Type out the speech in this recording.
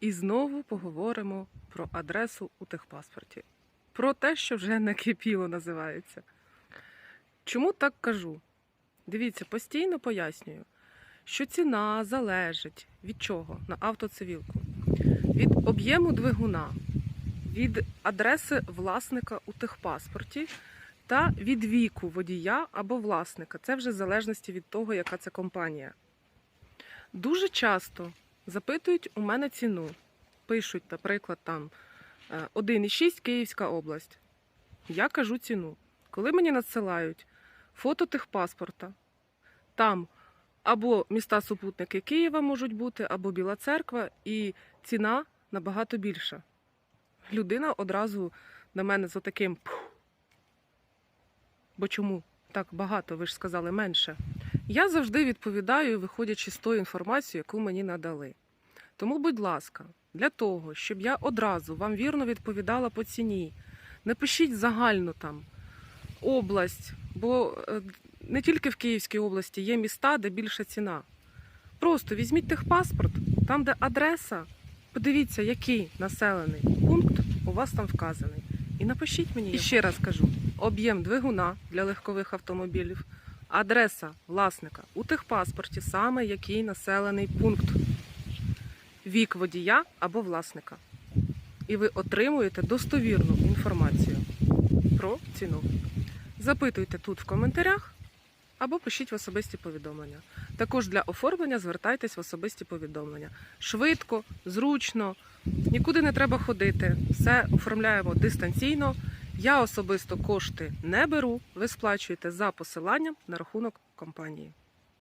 І знову поговоримо про адресу у техпаспорті. Про те, що вже накипіло називається. Чому так кажу? Дивіться, постійно пояснюю, що ціна залежить від чого на автоцивілку? Від об'єму двигуна, від адреси власника у техпаспорті та від віку водія або власника. Це вже в залежності від того, яка це компанія. Дуже часто запитують у мене ціну. Пишуть, наприклад, там е, 1,6 Київська область. Я кажу ціну. Коли мені надсилають фото техпаспорта, там або міста супутники Києва можуть бути, або Біла Церква, і ціна набагато більша. Людина одразу на мене з отаким. Бо чому так багато? Ви ж сказали менше. Я завжди відповідаю, виходячи з тої інформації, яку мені надали. Тому, будь ласка, для того, щоб я одразу вам вірно відповідала по ціні, не пишіть загально там область, бо е, не тільки в Київській області є міста, де більша ціна. Просто візьміть техпаспорт, там, де адреса, подивіться, який населений пункт у вас там вказаний. І напишіть мені. І ще раз кажу: об'єм двигуна для легкових автомобілів, адреса власника у техпаспорті, саме який населений пункт, вік водія або власника. І ви отримуєте достовірну інформацію про ціну. Запитуйте тут в коментарях або пишіть в особисті повідомлення. Також для оформлення звертайтесь в особисті повідомлення. Швидко, зручно, нікуди не треба ходити. Все оформляємо дистанційно. Я особисто кошти не беру. Ви сплачуєте за посиланням на рахунок компанії.